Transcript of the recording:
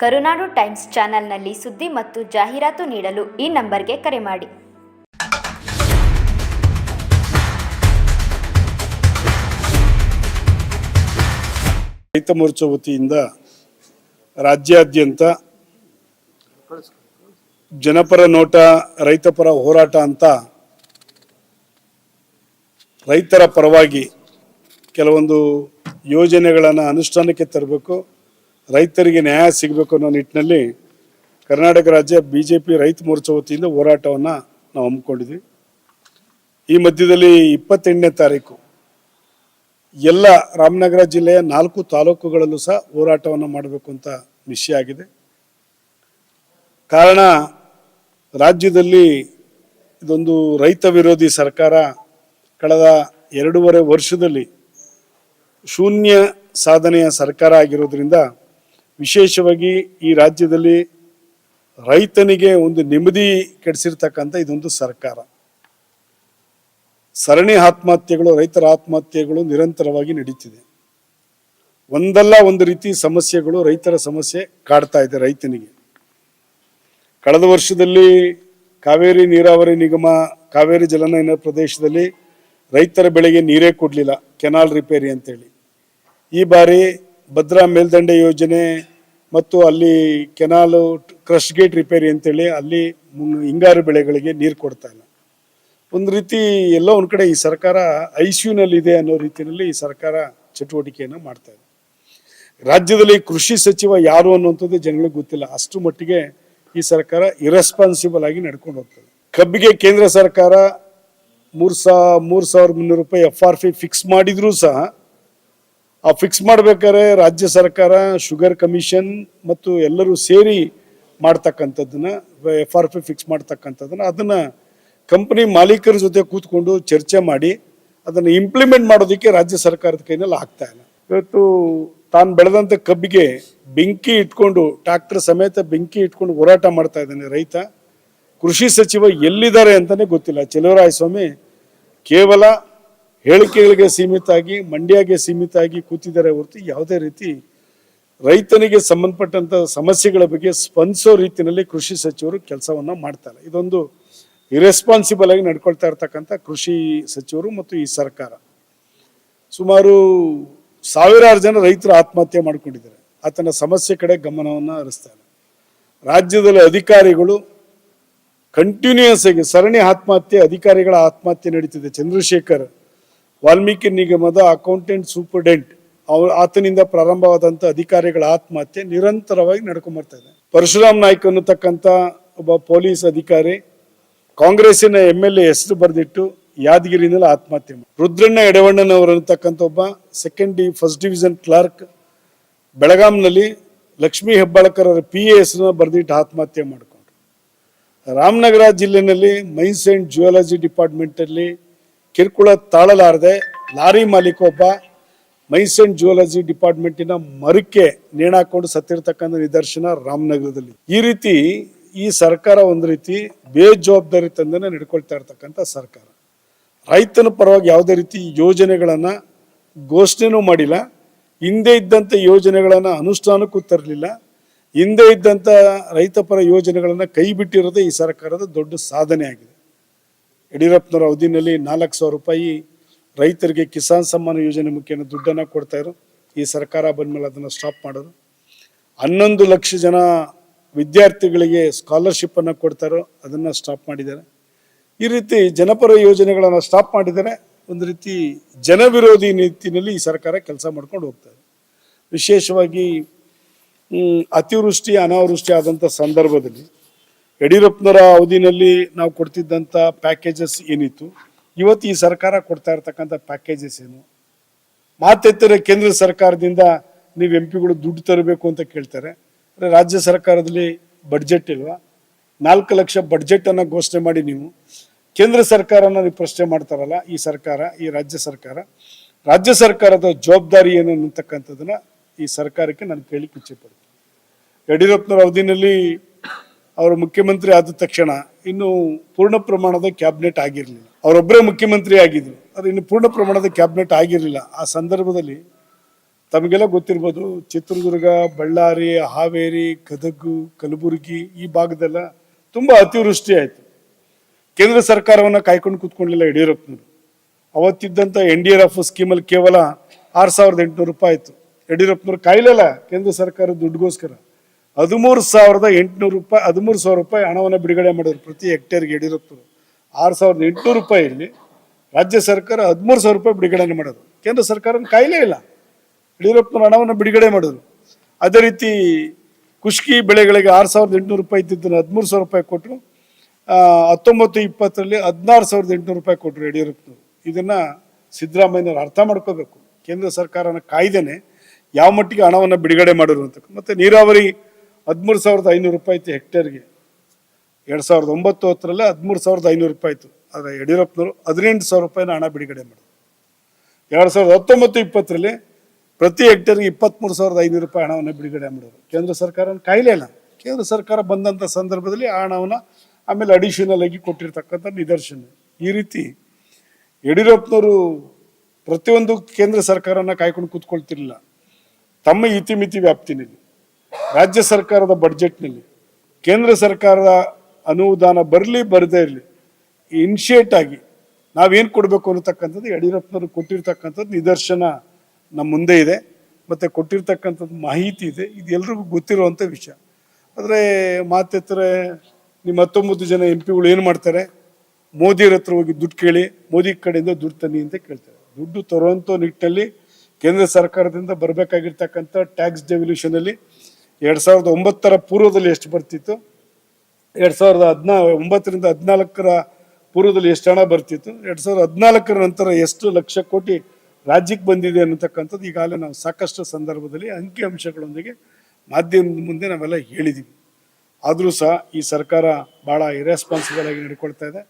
ಕರುನಾಡು times ಚಾನೆಲ್ನಲ್ಲಿ ಸುದ್ದಿ ಮತ್ತು ಜಾಹೀರಾತು ನೀಡಲು ಈ ನಂಬರ್ಗೆ ಕರೆ ಮಾಡಿ. ರೈತ ಮೋರ್ಚಾ ವತಿಯಿಂದ ರಾಜ್ಯಾದ್ಯಂತ ಜನಪರ ನೋಟ ರೈತಪರ ಹೋರಾಟ ಅಂತ ರೈತರ ಪರವಾಗಿ ಕೆಲವೊಂದು ಯೋಜನೆಗಳನ್ನು ಅನುಷ್ಠಾನಕ್ಕೆ ತರಬೇಕು. ರೈತರಿಗೆ ನ್ಯಾಯ ಸಿಗಬೇಕು ಅನ್ನೋ ನಿಟ್ಟಿನಲ್ಲಿ ಕರ್ನಾಟಕ ರಾಜ್ಯ ಬಿ ಜೆ ಪಿ ರೈತ ಮೋರ್ಚಾ ವತಿಯಿಂದ ಹೋರಾಟವನ್ನು ನಾವು ಹಮ್ಮಿಕೊಂಡಿದ್ವಿ. ಈ ಮಧ್ಯದಲ್ಲಿ ಇಪ್ಪತ್ತೆಂಟನೇ ತಾರೀಕು ಎಲ್ಲ ರಾಮನಗರ ಜಿಲ್ಲೆಯ ನಾಲ್ಕು ತಾಲೂಕುಗಳಲ್ಲೂ ಸಹ ಹೋರಾಟವನ್ನು ಮಾಡಬೇಕು ಅಂತ ನಿಶ್ಚಯ ಆಗಿದೆ. ಕಾರಣ ರಾಜ್ಯದಲ್ಲಿ ಇದೊಂದು ರೈತ ವಿರೋಧಿ ಸರ್ಕಾರ ಕಳೆದ ಎರಡೂವರೆ ವರ್ಷದಲ್ಲಿ ಶೂನ್ಯ ಸಾಧನೆಯ ಸರ್ಕಾರ ಆಗಿರೋದ್ರಿಂದ ವಿಶೇಷವಾಗಿ ಈ ರಾಜ್ಯದಲ್ಲಿ ರೈತನಿಗೆ ಒಂದು ನೆಮ್ಮದಿ ಕೆಡಿಸಿರ್ತಕ್ಕಂಥ ಇದೊಂದು ಸರ್ಕಾರ. ಸರಣಿ ಆತ್ಮಹತ್ಯೆಗಳು, ರೈತರ ಆತ್ಮಹತ್ಯೆಗಳು ನಿರಂತರವಾಗಿ ನಡೀತಿದೆ. ಒಂದಲ್ಲ ಒಂದು ರೀತಿ ಸಮಸ್ಯೆಗಳು ರೈತರ ಸಮಸ್ಯೆ ಕಾಡ್ತಾ ಇದೆ ರೈತನಿಗೆ. ಕಳೆದ ವರ್ಷದಲ್ಲಿ ಕಾವೇರಿ ನೀರಾವರಿ ನಿಗಮ, ಕಾವೇರಿ ಜಲನಯನ ಪ್ರದೇಶದಲ್ಲಿ ರೈತರ ಬೆಳೆಗೆ ನೀರೇ ಕೊಡಲಿಲ್ಲ, ಕೆನಾಲ್ ರಿಪೇರಿ ಅಂತೇಳಿ. ಈ ಬಾರಿ ಭದ್ರಾ ಮೇಲ್ದಂಡೆ ಯೋಜನೆ ಮತ್ತು ಅಲ್ಲಿ ಕೆನಾಲು ಕ್ರಶ್ ಗೇಟ್ ರಿಪೇರಿ ಅಂತೇಳಿ ಅಲ್ಲಿ ಹಿಂಗಾರು ಬೆಳೆಗಳಿಗೆ ನೀರು ಕೊಡ್ತಾ ಇಲ್ಲ. ಒಂದು ರೀತಿ ಎಲ್ಲ ಒಂದು ಕಡೆ ಈ ಸರ್ಕಾರ ಐ ಇದೆ ಅನ್ನೋ ರೀತಿಯಲ್ಲಿ ಈ ಸರ್ಕಾರ ಚಟುವಟಿಕೆಯನ್ನು ಮಾಡ್ತಾ ಇದೆ. ರಾಜ್ಯದಲ್ಲಿ ಕೃಷಿ ಸಚಿವ ಯಾರು ಅನ್ನುವಂಥದ್ದು ಜನಗಳಿಗೆ ಗೊತ್ತಿಲ್ಲ. ಅಷ್ಟು ಮಟ್ಟಿಗೆ ಈ ಸರ್ಕಾರ ಇರೆಸ್ಪಾನ್ಸಿಬಲ್ ಆಗಿ ನಡ್ಕೊಂಡು ಹೋಗ್ತದೆ. ಕಬ್ಬಿಗೆ ಕೇಂದ್ರ ಸರ್ಕಾರ ಮೂರು ಸಾ ಮೂರು ಸಾವಿರದ ಮುನ್ನೂರು ರೂಪಾಯಿ ಎಫ್ ಆರ್ ಪಿ ಫಿಕ್ಸ್ ಮಾಡಿದರೂ ಸಹ ಆ ಫಿಕ್ಸ್ ಮಾಡ್ಬೇಕಾದ್ರೆ ರಾಜ್ಯ ಸರ್ಕಾರ ಶುಗರ್ ಕಮಿಷನ್ ಮತ್ತು ಎಲ್ಲರೂ ಸೇರಿ ಮಾಡ್ತಕ್ಕಂಥದ್ದನ್ನ ಎಫ್ ಆರ್ ಪಿ ಫಿಕ್ಸ್ ಮಾಡ್ತಕ್ಕಂಥದ್ದನ್ನ ಅದನ್ನ ಕಂಪನಿ ಮಾಲೀಕರ ಜೊತೆ ಕೂತ್ಕೊಂಡು ಚರ್ಚೆ ಮಾಡಿ ಅದನ್ನು ಇಂಪ್ಲಿಮೆಂಟ್ ಮಾಡೋದಕ್ಕೆ ರಾಜ್ಯ ಸರ್ಕಾರದ ಕೈನಲ್ಲಿ ಆಗ್ತಾ ಇಲ್ಲ. ಇವತ್ತು ತಾನು ಬೆಳೆದಂತ ಕಬ್ಬಿಗೆ ಬೆಂಕಿ ಇಟ್ಕೊಂಡು ಟ್ರಾಕ್ಟರ್ ಸಮೇತ ಬೆಂಕಿ ಇಟ್ಕೊಂಡು ಹೋರಾಟ ಮಾಡ್ತಾ ಇದ್ದಾನೆ ರೈತ. ಕೃಷಿ ಸಚಿವ ಎಲ್ಲಿದ್ದಾರೆ ಅಂತಾನೆ ಗೊತ್ತಿಲ್ಲ. ಚೆಲುವರಾಯ ಸ್ವಾಮಿ ಕೇವಲ ಹೇಳಿಕೆಗಳಿಗೆ ಸೀಮಿತ ಆಗಿ ಮಂಡ್ಯಗೆ ಸೀಮಿತ ಆಗಿ ಕೂತಿದ್ದಾರೆ ಹೊರತು ಯಾವುದೇ ರೀತಿ ರೈತನಿಗೆ ಸಂಬಂಧಪಟ್ಟಂತ ಸಮಸ್ಯೆಗಳ ಬಗ್ಗೆ ಸ್ಪಂದಿಸೋ ರೀತಿಯಲ್ಲಿ ಕೃಷಿ ಸಚಿವರು ಕೆಲಸವನ್ನ ಮಾಡ್ತಾರೆ ಇದೊಂದು ಇರೆಸ್ಪಾನ್ಸಿಬಲ್ ಆಗಿ ನಡ್ಕೊಳ್ತಾ ಇರ್ತಕ್ಕಂಥ ಕೃಷಿ ಸಚಿವರು ಮತ್ತು ಈ ಸರ್ಕಾರ. ಸುಮಾರು ಸಾವಿರಾರು ಜನ ರೈತರು ಆತ್ಮಹತ್ಯೆ ಮಾಡಿಕೊಂಡಿದ್ದಾರೆ. ಆತನ ಸಮಸ್ಯೆ ಕಡೆ ಗಮನವನ್ನು ಹರಿಸ್ತಾರೆ ರಾಜ್ಯದಲ್ಲಿ ಅಧಿಕಾರಿಗಳು ಕಂಟಿನ್ಯೂಸ್ ಆಗಿ ಸರಣಿ ಆತ್ಮಹತ್ಯೆ, ಅಧಿಕಾರಿಗಳ ಆತ್ಮಹತ್ಯೆ ನಡೀತಿದೆ. ಚಂದ್ರಶೇಖರ್ ವಾಲ್ಮೀಕಿ ನಿಗಮದ ಅಕೌಂಟೆಂಟ್ ಸೂಪರ್ಡೆಂಟ್ ಅವ ಆತನಿಂದ ಪ್ರಾರಂಭವಾದಂಥ ಅಧಿಕಾರಿಗಳ ಆತ್ಮಹತ್ಯೆ ನಿರಂತರವಾಗಿ ನಡ್ಕೊಂಡ್ ಬರ್ತಾ ಇದೆ. ಪರಶುರಾಮ್ ನಾಯ್ಕ ಅನ್ನತಕ್ಕಂಥ ಒಬ್ಬ ಪೊಲೀಸ್ ಅಧಿಕಾರಿ ಕಾಂಗ್ರೆಸ್ಸಿನ ಎಂ ಎಲ್ ಎ ಹೆಸರು ಬರೆದಿಟ್ಟು ಯಾದಗಿರಿನಲ್ಲಿ ಆತ್ಮಹತ್ಯೆ ರುದ್ರಣ್ಣ ಎಡವಣ್ಣನವರು ಅನ್ನತಕ್ಕಂಥ ಒಬ್ಬ second d first division clerk ಬೆಳಗಾಂನಲ್ಲಿ Lakshmi Hebbalkar ಅವರ ಪಿ ಎ ಹೆಸರನ್ನ ಬರೆದಿಟ್ಟು ಆತ್ಮಹತ್ಯೆ ಮಾಡಿಕೊಂಡ್ರು. ರಾಮನಗರ ಜಿಲ್ಲೆಯಲ್ಲಿ ಮೈನ್ಸ್ ಅಂಡ್ ಜಿಯಾಲಜಿ ಡಿಪಾರ್ಟ್ಮೆಂಟ್ ಅಲ್ಲಿ ಕಿರುಕುಳ ತಾಳಲಾರದೆ ಲಾರಿ ಮಾಲೀಕ ಒಬ್ಬ ಮೈನ್ಸ್ ಜುವಲಜಿ ಡಿಪಾರ್ಟ್ಮೆಂಟಿನ ಮರಕ್ಕೆ ನೇಣಾಕೊಂಡು ಸತ್ತಿರ್ತಕ್ಕಂಥ ನಿದರ್ಶನ ರಾಮನಗರದಲ್ಲಿ. ಈ ರೀತಿ ಈ ಸರ್ಕಾರ ಒಂದು ರೀತಿ ಬೇಜವಾಬ್ದಾರಿ ತಂದನೆ ನಡ್ಕೊಳ್ತಾ ಇರ್ತಕ್ಕಂಥ ಸರ್ಕಾರ. ರೈತನ ಪರವಾಗಿ ಯಾವುದೇ ರೀತಿ ಯೋಜನೆಗಳನ್ನ ಘೋಷಣೆನೂ ಮಾಡಿಲ್ಲ. ಹಿಂದೆ ಇದ್ದಂಥ ಯೋಜನೆಗಳನ್ನ ಅನುಷ್ಠಾನಕ್ಕೂ ತರಲಿಲ್ಲ. ಹಿಂದೆ ಇದ್ದಂಥ ರೈತಪರ ಯೋಜನೆಗಳನ್ನ ಕೈ ಬಿಟ್ಟಿರೋದೇ ಈ ಸರ್ಕಾರದ ದೊಡ್ಡ ಸಾಧನೆ ಆಗಿದೆ. ಯಡಿಯೂರಪ್ಪನವರ ಅವಧಿನಲ್ಲಿ ನಾಲ್ಕು ಸಾವಿರ ರೂಪಾಯಿ ರೈತರಿಗೆ ಕಿಸಾನ್ ಸಮ್ಮಾನ ಯೋಜನೆ ಮುಖೇನ ದುಡ್ಡನ್ನು ಕೊಡ್ತಾಯಿದ್ರು ಈ ಸರ್ಕಾರ ಬಂದ್ಮೇಲೆ ಅದನ್ನು ಸ್ಟಾಪ್ ಮಾಡೋದು ಹನ್ನೊಂದು ಲಕ್ಷ ಜನ ವಿದ್ಯಾರ್ಥಿಗಳಿಗೆ ಸ್ಕಾಲರ್ಶಿಪ್ಪನ್ನು ಕೊಡ್ತಾರೋ ಅದನ್ನು ಸ್ಟಾಪ್ ಮಾಡಿದ್ದಾರೆ. ಈ ರೀತಿ ಜನಪರ ಯೋಜನೆಗಳನ್ನು ಸ್ಟಾಪ್ ಮಾಡಿದರೆ ಒಂದು ರೀತಿ ಜನವಿರೋಧಿ ನೀತಿನಲ್ಲಿ ಈ ಸರ್ಕಾರ ಕೆಲಸ ಮಾಡ್ಕೊಂಡು ಹೋಗ್ತಾರೆ ವಿಶೇಷವಾಗಿ ಅತಿವೃಷ್ಟಿ, ಅನಾವೃಷ್ಟಿ ಆದಂಥ ಸಂದರ್ಭದಲ್ಲಿ ಯಡಿಯೂರಪ್ಪನವರ ಅವಧಿನಲ್ಲಿ ನಾವು ಕೊಡ್ತಿದ್ದಂಥ ಪ್ಯಾಕೇಜಸ್ ಏನಿತ್ತು? ಇವತ್ತು ಈ ಸರ್ಕಾರ ಕೊಡ್ತಾ ಇರ್ತಕ್ಕಂಥ ಪ್ಯಾಕೇಜಸ್ ಏನು? ಮಾತೆತ್ತರೆ ಕೇಂದ್ರ ಸರ್ಕಾರದಿಂದ ನೀವು ಎಂ ಪಿಗಳು ದುಡ್ಡು ತರಬೇಕು ಅಂತ ಕೇಳ್ತಾರೆ. ಅಂದ್ರೆ ರಾಜ್ಯ ಸರ್ಕಾರದಲ್ಲಿ ಬಡ್ಜೆಟ್ ಇಲ್ವಾ? ನಾಲ್ಕು ಲಕ್ಷ ಬಡ್ಜೆಟನ್ನು ಘೋಷಣೆ ಮಾಡಿ ನೀವು. ಕೇಂದ್ರ ಸರ್ಕಾರನ ನೀವು ಪ್ರಶ್ನೆ ಮಾಡ್ತಾರಲ್ಲ, ಈ ಸರ್ಕಾರ, ಈ ರಾಜ್ಯ ಸರ್ಕಾರ. ರಾಜ್ಯ ಸರ್ಕಾರದ ಜವಾಬ್ದಾರಿ ಏನು ಅನ್ನತಕ್ಕಂಥದ್ದನ್ನ ಈ ಸರ್ಕಾರಕ್ಕೆ ನಾನು ಕೇಳಿ ಇಚ್ಛೆ ಪಡ್ತೀನಿ. ಯಡಿಯೂರಪ್ಪನವರ ಅವಧಿನಲ್ಲಿ ಅವರು ಮುಖ್ಯಮಂತ್ರಿ ಆದ ತಕ್ಷಣ ಇನ್ನು ಪೂರ್ಣ ಪ್ರಮಾಣದ ಕ್ಯಾಬಿನೆಟ್ ಆಗಿರಲಿಲ್ಲ. ಅವರೊಬ್ಬರೇ ಮುಖ್ಯಮಂತ್ರಿ ಆಗಿದ್ರು. ಅದು ಇನ್ನು ಪೂರ್ಣ ಪ್ರಮಾಣದ ಕ್ಯಾಬಿನೆಟ್ ಆಗಿರಲಿಲ್ಲ. ಆ ಸಂದರ್ಭದಲ್ಲಿ ತಮಗೆಲ್ಲ ಗೊತ್ತಿರ್ಬೋದು, ಚಿತ್ರದುರ್ಗ, ಬಳ್ಳಾರಿ, ಹಾವೇರಿ, ಗದಗು, ಕಲಬುರಗಿ ಈ ಭಾಗದೆಲ್ಲ ತುಂಬ ಅತಿವೃಷ್ಟಿ ಆಯಿತು. ಕೇಂದ್ರ ಸರ್ಕಾರವನ್ನು ಕಾಯ್ಕೊಂಡು ಕೂತ್ಕೊಂಡಿಲ್ಲ ಯಡಿಯೂರಪ್ಪನವರು. ಅವತ್ತಿದ್ದಂಥ ಎನ್ ಡಿ ಆರ್ ಎಫ್ ಸ್ಕೀಮಲ್ಲಿ ಕೇವಲ ಆರು ಸಾವಿರದ ಎಂಟುನೂರು ರೂಪಾಯಿ ಆಯಿತು. ಯಡಿಯೂರಪ್ಪನವ್ರು ಕಾಯಿಲೆಲ್ಲ ಕೇಂದ್ರ ಸರ್ಕಾರ ದುಡ್ಡುಗೋಸ್ಕರ. ಹದಿಮೂರು ಸಾವಿರದ ಎಂಟುನೂರು ರೂಪಾಯಿ, ಹದಿಮೂರು ಸಾವಿರ ರೂಪಾಯಿ ಹಣವನ್ನು ಬಿಡುಗಡೆ ಮಾಡಿದ್ರು ಪ್ರತಿ ಹೆಕ್ಟೇರ್ಗೆ ಯಡಿಯೂರಪ್ಪನವರು ಆರು ಸಾವಿರದ ಎಂಟುನೂರು ರೂಪಾಯಿಯಲ್ಲಿ ರಾಜ್ಯ ಸರ್ಕಾರ ಹದಿಮೂರು ಸಾವಿರ ರೂಪಾಯಿ ಬಿಡುಗಡೆ ಮಾಡೋದು ಕೇಂದ್ರ ಸರ್ಕಾರ ಕಾಯಿಲೆ ಇಲ್ಲ. ಯಡಿಯೂರಪ್ಪನ ಹಣವನ್ನು ಬಿಡುಗಡೆ ಮಾಡಿದ್ರು. ಅದೇ ರೀತಿ ಕುಷ್ಕಿ ಬೆಳೆಗಳಿಗೆ ಆರು ಸಾವಿರದ ಎಂಟುನೂರು ರೂಪಾಯಿ ಇದ್ದಿದ್ದನ್ನು ಹದಿಮೂರು ಸಾವಿರ ರೂಪಾಯಿ ಕೊಟ್ಟರು. ಹತ್ತೊಂಬತ್ತು ಇಪ್ಪತ್ತರಲ್ಲಿ ಹದಿನಾರು ಸಾವಿರದ ಎಂಟುನೂರು ರೂಪಾಯಿ ಕೊಟ್ಟರು ಯಡಿಯೂರಪ್ಪನವರು. ಇದನ್ನು ಸಿದ್ದರಾಮಯ್ಯನವರು ಅರ್ಥ ಮಾಡ್ಕೋಬೇಕು. ಕೇಂದ್ರ ಸರ್ಕಾರನ ಕಾಯ್ದೆನೆ ಯಾವ ಮಟ್ಟಿಗೆ ಹಣವನ್ನು ಬಿಡುಗಡೆ ಮಾಡಿರುವಂಥ ಮತ್ತೆ ನೀರಾವರಿ ಹದಿಮೂರು ಸಾವಿರದ ಐನೂರು ರೂಪಾಯಿ ಇತ್ತು ಹೆಕ್ಟೇರ್ಗೆ. ಎರಡು ಸಾವಿರದ ಒಂಬತ್ತು ಹತ್ತರಲ್ಲೇ ಹದಿಮೂರು ಸಾವಿರದ ಐನೂರು ರೂಪಾಯಿ ಇತ್ತು ಆದರೆ ಯಡಿಯೂರಪ್ಪನವರು ಹದಿನೆಂಟು ಸಾವಿರ ರೂಪಾಯಿನ ಹಣ ಬಿಡುಗಡೆ ಮಾಡಿದ್ರು. ಎರಡು ಸಾವಿರದ ಹತ್ತೊಂಬತ್ತು ಇಪ್ಪತ್ತರಲ್ಲಿ ಪ್ರತಿ ಹೆಕ್ಟೇರ್ಗೆ ಇಪ್ಪತ್ತ್ಮೂರು ಸಾವಿರದ ಐನೂರು ರೂಪಾಯಿ ಹಣವನ್ನು ಬಿಡುಗಡೆ ಮಾಡಿದ್ರು. ಕೇಂದ್ರ ಸರ್ಕಾರ ಕಾಯಿಲೆ ಇಲ್ಲ ಕೇಂದ್ರ ಸರ್ಕಾರ ಬಂದಂಥ ಸಂದರ್ಭದಲ್ಲಿ ಆ ಹಣವನ್ನು ಆಮೇಲೆ ಅಡಿಷನಲ್ ಆಗಿ ಕೊಟ್ಟಿರ್ತಕ್ಕಂಥ ನಿದರ್ಶನ. ಈ ರೀತಿ ಯಡಿಯೂರಪ್ಪನವರು ಪ್ರತಿಯೊಂದು ಕೇಂದ್ರ ಸರ್ಕಾರನ ಕಾಯ್ಕೊಂಡು ಕೂತ್ಕೊಳ್ತಿರಲಿಲ್ಲ. ತಮ್ಮ ಇತಿಮಿತಿ ವ್ಯಾಪ್ತಿನಲ್ಲಿ ರಾಜ್ಯ ಸರ್ಕಾರದ ಬಡ್ಜೆಟ್ನಲ್ಲಿ ಕೇಂದ್ರ ಸರ್ಕಾರದ ಅನುದಾನ ಬರಲಿ ಬರದೇ ಇರಲಿ ಇನಿಷಿಯೇಟ್ ಆಗಿ ನಾವೇನು ಕೊಡಬೇಕು ಅನ್ನತಕ್ಕಂಥದ್ದು ಯಡಿಯೂರಪ್ಪನವರು ಕೊಟ್ಟಿರ್ತಕ್ಕಂಥದ್ದು ನಿದರ್ಶನ ನಮ್ಮ ಮುಂದೆ ಇದೆ, ಮತ್ತು ಕೊಟ್ಟಿರ್ತಕ್ಕಂಥದ್ದು ಮಾಹಿತಿ ಇದೆ, ಇದು ಎಲ್ರಿಗೂ ಗೊತ್ತಿರುವಂಥ ವಿಷಯ. ಆದರೆ ಮಾತೆತ್ತರೆ, ನಿಮ್ಮ ಹತ್ತೊಂಬತ್ತು ಜನ ಎಂ ಪಿಗಳು ಏನು ಮಾಡ್ತಾರೆ? ಮೋದಿಯವ್ರ ಹತ್ರ ಹೋಗಿ ದುಡ್ಡು ಕೇಳಿ, ಮೋದಿ ಕಡೆಯಿಂದ ದುಡ್ಡು ತನ್ನಿ ಅಂತ ಕೇಳ್ತಾರೆ. ದುಡ್ಡು ತರುವಂಥ ನಿಟ್ಟಿನಲ್ಲಿ ಕೇಂದ್ರ ಸರ್ಕಾರದಿಂದ ಬರಬೇಕಾಗಿರ್ತಕ್ಕಂಥ ಟ್ಯಾಕ್ಸ್ ಡೆವಲ್ಯೂಷನಲ್ಲಿ ಎರಡು ಸಾವಿರದ ಒಂಬತ್ತರ ಪೂರ್ವದಲ್ಲಿ ಎಷ್ಟು ಬರ್ತಿತ್ತು? ಎರಡು ಸಾವಿರದ ಹದಿನಾ, ಒಂಬತ್ತರಿಂದ ಹದಿನಾಲ್ಕರ ಪೂರ್ವದಲ್ಲಿ ಎಷ್ಟು ಹಣ ಬರ್ತಿತ್ತು? ಎರಡು ಸಾವಿರದ ಹದಿನಾಲ್ಕರ ನಂತರ ಎಷ್ಟು ಲಕ್ಷ ಕೋಟಿ ರಾಜ್ಯಕ್ಕೆ ಬಂದಿದೆ ಅನ್ನತಕ್ಕಂಥದ್ದು ಈಗಾಗಲೇ ನಾವು ಸಾಕಷ್ಟು ಸಂದರ್ಭದಲ್ಲಿ ಅಂಕಿಅಂಶಗಳೊಂದಿಗೆ ಮಾಧ್ಯಮದ ಮುಂದೆ ನಾವೆಲ್ಲ ಹೇಳಿದ್ದೀವಿ ಆದರೂ ಸಹ ಈ ಸರ್ಕಾರ ಭಾಳ ಇರೆಸ್ಪಾನ್ಸಿಬಲ್ ಆಗಿ ನಡ್ಕೊಳ್ತಾ ಇದೆ.